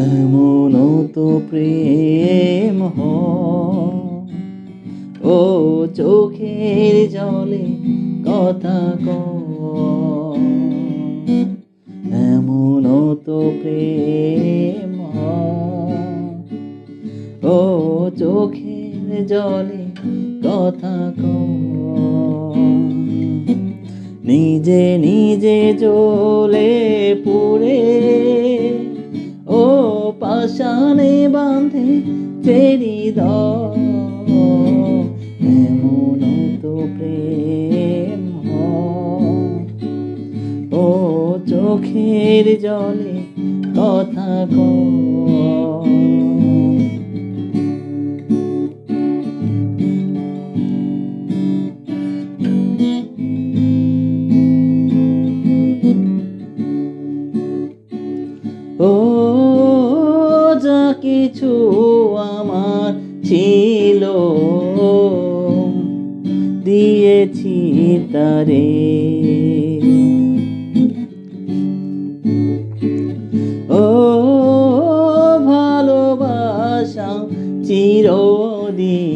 এমন তো প্রেম হয় ও চোখের জলে কথা কয়। এমন তো প্রেম ও চোখের জলে কথা কয়। নিজে নিজে জ্বলে পুড়ে ও পাশানে বাঁধে ফেরি এমন তো প্রেম ও চোখের জলে কথা কয়। কিছু আমার ছিল। দিয়েছি তারে। ও ভালোবাসা চিরদিন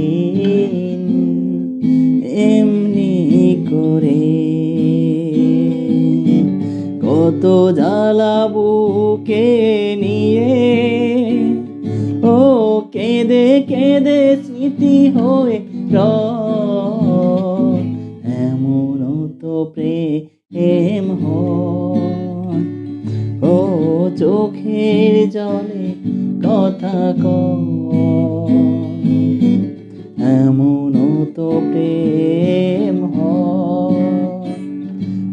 এমনি করে। কত জ্বালা বুকে নিয়ে প্রেম হয়। ও চোখের জলে কথা কয়, এমন তো প্রেম হয়।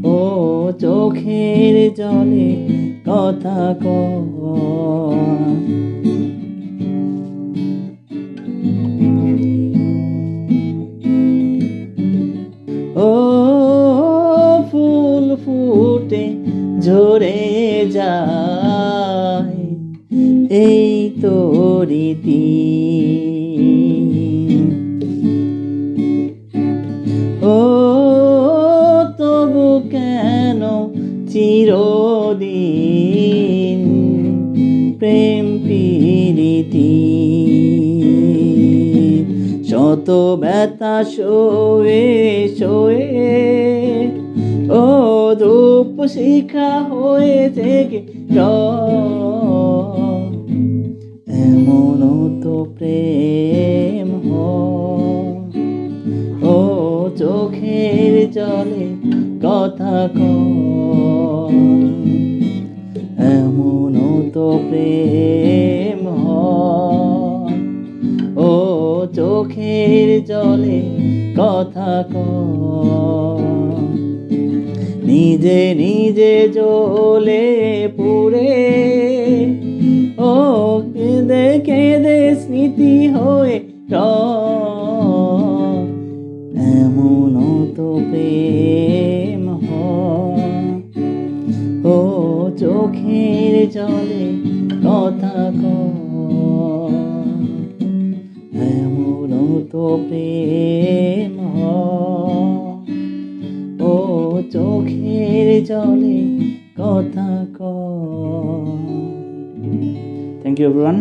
ও চোখের জলে কথা কয় যায়। এই তো রীতি ও তবু কেন চিরদিন প্রেম পীড়িতি শত ব্যথা শোয়ে শোয়ে ও ধূপ শিখা হয়ে থেকে এমন তো প্রেম ও চোখের জলে কথা কয়। এমন তো প্রেম ও চোখের জলে কথা কয়। নিজে নিজে জ্বলে পুড়ে ও কেঁদে কেঁদে স্মৃতি হয়ে। এমন তো প্রেম ও চোখের জলে কথা এমন তো প্রেম হয় চোখের জলে কথা কয়। Thank you everyone